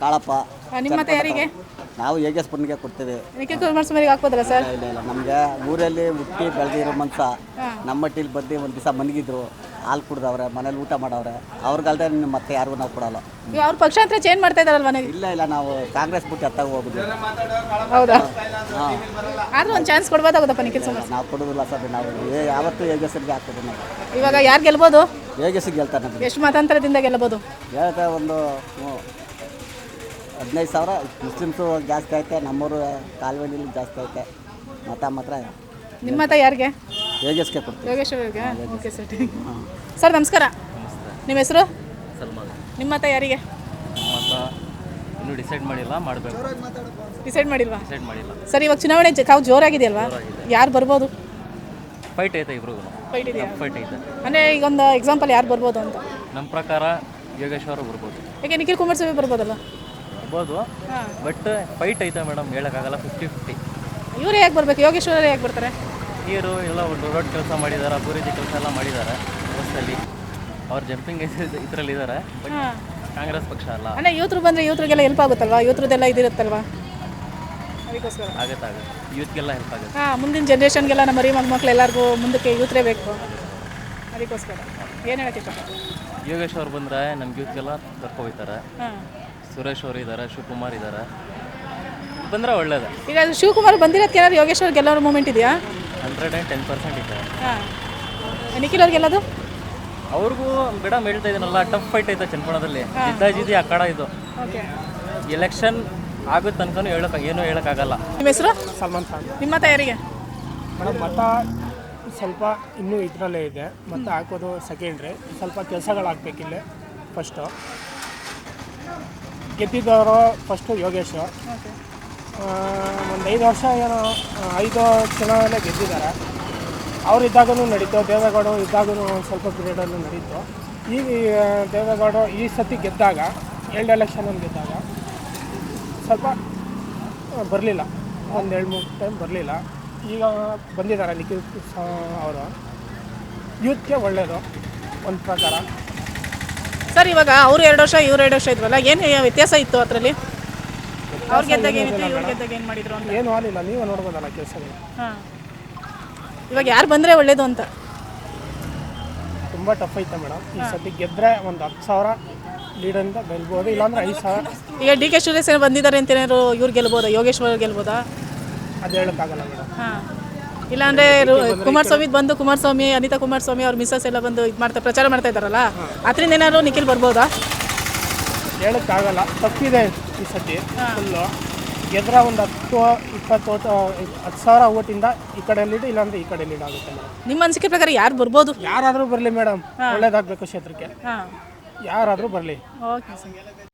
ಕಾಳಪ್ಪ. ನಿಮ್ಮ ಮತ ಯಾರಿಗೆ ನಾವು ಹೇಗೆ ಸ್ಪೂನ್ಗೆ ಕೊಡ್ತೀವಿ? ನಿಖಿಲ್ ಕುಮಾರಸ್ವಾಮಿಗೆ ಹಾಕ್ಬೋದಲ್ಲ ಸರ್? ಇಲ್ಲ ಇಲ್ಲ ನಮಗೆ ಊರಲ್ಲಿ ಹುಟ್ಟಿ ಬೆಳೆದಿರೋ ಮನ್ಸ ನಮ್ಮ ಮಟ್ಟಿಲಿ ಬಂದು ಒಂದು ದಿವಸ ಮನಗಿದ್ರು ಹಾಲು ಕುಡ್ದವ್ರೆ ಮನೇಲಿ ಊಟ ಮಾಡವ್ರೆ ಅವ್ರಿಗಲ್ದೆ ನಿಮ್ಮ ಮತ್ತೆ ಯಾರಿಗೂ ನಾವು ಕೊಡಲ್ಲ. ಈಗ ಅವ್ರ ಪಕ್ಷಾಂತರ ಚೇಂಜ್ ಮಾಡ್ತಾ ಇದಾರಲ್ವ ನೀವು? ಇಲ್ಲ ಇಲ್ಲ ನಾವು ಕಾಂಗ್ರೆಸ್ ಬಿಟ್ಟು ಎತ್ತಾಗ ಹೋಗುದು ಹೌದಾ? ಹಾಂ ಆದ್ರೂ ಒಂದು ಚಾನ್ಸ್ ಕೊಡ್ಬೋದಾಗುತ್ತಪ್ಪ ನಿಖಿಲ್ ಕುಮಾರ್ ನಾವು ಕೊಡೋದಿಲ್ಲ ಸರ್ ನಾವು ಏ- ಯಾವತ್ತೂ ಹೇಗೆಸರಿಗೆ ಹಾಕೋದು ನಾವು. ಇವಾಗ ಯಾರು ಗೆಲ್ಬೋದು? ಹೇಗೆಸಿಗೆ ಗೆಲ್ತಾರೆ ನಮಗೆ? ಎಷ್ಟು ಮತಾಂತರದಿಂದ ಗೆಲ್ಲಬಹುದು ಹೇಳ್ತಾ ಒಂದು ಹದಿನೈದು ಸಾವಿರ ಮುಸ್ಲಿಮ್ಸು ಜಾಸ್ತಿ ಐತೆ ನಮ್ಮೂರು ಕಾಲುವೆಲಿ ಜಾಸ್ತಿ ಐತೆ. ಮತ ಮಾತ್ರ. ನಿಮ್ಮ ಮತ ಯಾರಿಗೆ? ಯೋಗೇಶ್ ಕೊಡ್ತೀವಿ. ಯೋಗೇಶ್ವರ ಅವ್ರಿಗೆ? ಓಕೆ ಸರ್ ಸರ್ ನಮಸ್ಕಾರ. ನಿಮ್ಮ ಹೆಸರು? ಸಲ್ಮಾನ್. ನಿಮ್ಮ ಮತ ಯಾರಿಗೆ? ಮತ್ತು ಇನ್ನೂ ಡಿಸೈಡ್ ಮಾಡಿಲ್ಲ ಮಾಡಬೇಕು. ಡಿಸೈಡ್ ಮಾಡಿಲ್ವಾ? ಡಿಸೈಡ್ ಮಾಡಿಲ್ಲ. ಸರ್ ಇವಾಗ ಚುನಾವಣೆ ಕಾವು ಜೋರಾಗಿದೆಯಲ್ವಾ? ಯಾರು ಬರ್ಬೋದು? ಫೈಟ್ ಐತೆ ಇಬ್ರು ಫೈಟ್ ಇದೆಯಾ? ಫೈಟ್ ಐತೆ. ಅಂದರೆ ಈಗ ಒಂದು ಎಕ್ಸಾಂಪಲ್ ಯಾರು ಬರ್ಬೋದು ಅಂತ? ನಮ್ಮ ಪ್ರಕಾರ ಯೋಗೇಶ್ವರ ಬರ್ಬೋದು. ಯಾಕೆ ನಿಖಿಲ್ ಕುಮಾರ್ ಕುಮಾರಸ್ವಾಮಿ ಬರ್ಬೋದಲ್ಲ ಬರ್ಬೋದು. ಬಟ್ ಫೈಟ್ ಐತೆ ಮೇಡಮ್ ಹೇಳೋಕ್ಕಾಗಲ್ಲ ಫಿಫ್ಟಿ ಫಿಫ್ಟಿ ಇವ್ರು ಹೇಗೆ ಬರ್ಬೇಕು? ಯೋಗೇಶ್ವರ ಹೇಗೆ ಬರ್ತಾರೆ? ನೀರು ಎಲ್ಲ ರೋಡ್ ಕೆಲಸ ಮಾಡಿದ್ದಾರೆ ಅಭಿವೃದ್ಧಿ ಕೆಲಸ ಎಲ್ಲ ಮಾಡಿದ್ದಾರೆ ಬಸ್ಸಲ್ಲಿ ಅವ್ರು ಜಂಪಿಂಗ್ ಇದರಲ್ಲಿ ಇದ್ದಾರೆ ಬಟ್ ಕಾಂಗ್ರೆಸ್ ಪಕ್ಷ ಅಲ್ಲ. ಅಣ್ಣ ಯೂತ್ರು ಬಂದರೆ ಯೂತ್ರಿಗೆಲ್ಲ ಹೆಲ್ಪ್ ಆಗುತ್ತಲ್ವಾ? ಯೂತ್ರದೆಲ್ಲ ಇದಿರುತ್ತಲ್ವಾ? ಅದಕ್ಕೋಸ್ಕರ. ಆಗುತ್ತೆ ಆಗುತ್ತೆ. ಯೂತ್ಗೆಲ್ಲ ಹೆಲ್ಪ್ ಆಗುತ್ತೆ. ಹಾಂ ಮುಂದಿನ ಜನ್ರೇಷನ್ಗೆಲ್ಲ ನಮ್ಮ ಮರಿ ಮಕ್ಕಳು ಎಲ್ಲರಿಗೂ ಮುಂದಕ್ಕೆ ಯೂತ್ರೇ ಬೇಕು. ಅದಕ್ಕೋಸ್ಕರ. ಏನು ಹೇಳಕ್ಕೆ ಯೋಗೇಶ್ವರ್ ಬಂದರೆ ನಮ್ಗೆ ಯೂತ್ಗೆಲ್ಲ ಕರ್ಕೊ ಹೋಗ್ತಾರೆ. ಹಾಂ. ಸುರೇಶ್ ಅವರು ಇದ್ದಾರೆ ಶಿವಕುಮಾರ್ ಇದ್ದಾರೆ ಬಂದರೆ ಒಳ್ಳೇದು. ಈಗ ಅದು ಶಿವಕುಮಾರ್ ಬಂದಿರೋದಕ್ಕೆ ಏನಾದ್ರು ಯೋಗೇಶ್ವರ್ ಗೆಲ್ಲೋರು ಮೂಮೆಂಟ್ ಇದೆಯಾ? ಹಂಡ್ರೆಡ್ ಆ್ಯಂಡ್ ಟೆನ್ ಪರ್ಸೆಂಟ್ ಇದೆ. ಹಾಂ. ನಿಖಿಲ್ ಅವ್ರು ಗೆಲ್ಲೋದು? ಅವ್ರಿಗೂ ಮೇಡಮ್ ಹೇಳ್ತಾ ಇದೀನಲ್ಲ ಟಫ್ ಫೈಟ್ ಐತೆ ಚನ್ನಪಟ್ಟಣದಲ್ಲಿ ಜಿದ್ದಾಜಿದ್ದಿ ಆ ಕಡ ಇದು. ಓಕೆ ಎಲೆಕ್ಷನ್ ಆಗೋ ತನಕನೂ ಹೇಳಕ್ ಏನು ಹೇಳೋಕ್ಕಾಗಲ್ಲ. ನಿಮ್ಮ ಹೆಸರು? ಸಲ್ಮಾನ್ ಖಾನ್. ನಿಮ್ಮ ಮತ ಯಾರಿಗೆ ಮೇಡಮ್ ಮತ ಸ್ವಲ್ಪ ಇನ್ನೂ ಇದರಲ್ಲೇ ಇದೆ. ಮತ ಹಾಕೋದು ಸೆಕೆಂಡ್ರಿ ಸ್ವಲ್ಪ ಕೆಲಸಗಳಾಗಬೇಕಿಲ್ಲ ಫಸ್ಟು ಗೆದ್ದಿದ್ದವರು ಫಸ್ಟು ಯೋಗೇಶ್. ಒಂದು ಐದು ವರ್ಷ ಏನೋ ಐದು ಚುನಾವಣೆ ಗೆದ್ದಿದ್ದಾರೆ. ಇದ್ದಾಗಲೂ ನಡೀತು ದೇವೇಗೌಡರು ಇದ್ದಾಗೂ ಸ್ವಲ್ಪ ಪೀರಿಯಡಲ್ಲೂ ನಡೀತು. ಈಗ ಈ, ಆ, ದೇವೇಗೌಡ ಈ ಸತಿ ಗೆದ್ದಾಗ ಎರಡು ಎಲೆಕ್ಷನಲ್ಲಿ ಗೆದ್ದಾಗ ಸ್ವಲ್ಪ ಬರಲಿಲ್ಲ. ಒಂದು ಎರಡು ಮೂರು ಟೈಮ್ ಬರಲಿಲ್ಲ. ಈಗ ಬಂದಿದ್ದಾರೆ ನಿಖಿಲ್ ಅವರು. ಯೂತ್ಗೆ ಒಳ್ಳೆಯದು ಒಂದು ಪ್ರಕಾರ. ಸರ್ ಇವಾಗ ಅವ್ರು ಎರಡು ವರ್ಷ ಇವ್ರು ಎರಡು ವರ್ಷ ಇದ್ವಲ್ಲ ಏನು ವ್ಯತ್ಯಾಸ ಇತ್ತು ಅದರಲ್ಲಿ? ಅವ್ರು ಗೆದ್ದಾಗ ಏನಿತ್ತು ಇವ್ರು ಗೆದ್ದಾಗ ಏನು ಮಾಡಿದ್ರು ಅಂತ? ಏನು ಆಗಲಿಲ್ಲ ನೀವು ನೋಡ್ಬೋದಲ್ಲ ಕೆಲಸ ಹಾಂ. ಇವಾಗ ಯಾರು ಬಂದರೆ ಒಳ್ಳೇದು ಅಂತ? ತುಂಬ ಟಫ್ ಐತೆ ಮೇಡಮ್. ಈ ಸತಿ ಗೆದ್ದರೆ ಒಂದು ಹತ್ತು ಸಾವಿರ ಲೀಡರಿಂದ ಗೆಲ್ಬೋದು ಇಲ್ಲಾಂದ್ರೆ ಐದು ಸಾವಿರ. ಈಗ ಡಿ ಕೆ ಶಿವಸೇನೆ ಬಂದಿದ್ದಾರೆ ಅಂತ ಏನಾದ್ರು ಇವ್ರು ಗೆಲ್ಬೋದಾ ಯೋಗೇಶ್ವರ್ ಗೆಲ್ಬೋದಾ? ಅದು ಹೇಳೋಕ್ಕಾಗಲ್ಲ ಮೇಡಮ್. ಹಾಂ. ಇಲ್ಲಾಂದ್ರೆ ಅಂದ್ರೆ ಕುಮಾರಸ್ವಾಮಿ ಬಂದು ಕುಮಾರಸ್ವಾಮಿ ಅನಿತಾ ಕುಮಾರಸ್ವಾಮಿ ಅವ್ರ ಮಿಸಸ್ ಎಲ್ಲ ಬಂದು ಇದು ಮಾಡ್ತಾ ಪ್ರಚಾರ ಮಾಡ್ತಾ ಇದ್ದಾರಲ್ಲ? ಅದರಿಂದ ಏನಾದ್ರು ನಿಖಿಲ್ ಬರ್ಬೋದಾ? ಹೇಳೋಕ್ಕಾಗಲ್ಲ. ತಪ್ಪಿದೆ ಈ ಸತಿ ಫುಲ್ಲು ಗೆದ್ರೆ ಒಂದು ಹತ್ತು ಇಪ್ಪತ್ತು ಹತ್ತು ಸಾವಿರ ಓಟಿಂದ ಈ ಕಡೆ ಲೀಡ್ ಇಲ್ಲಾಂದ್ರೆ ಈ ಕಡೆ ಲೀಡ್ ಆಗುತ್ತೆ ನಿಮ್ಮ ಅನಿಸಿಕೆ ಪ್ರಕಾರ ಯಾರು ಬರ್ಬೋದು? ಯಾರಾದರೂ ಬರಲಿ ಮೇಡಮ್. ಒಳ್ಳೇದಾಗಬೇಕು ಕ್ಷೇತ್ರಕ್ಕೆ. ಹಾಂ. ಯಾರಾದರೂ ಬರಲಿ. ಓಕೆ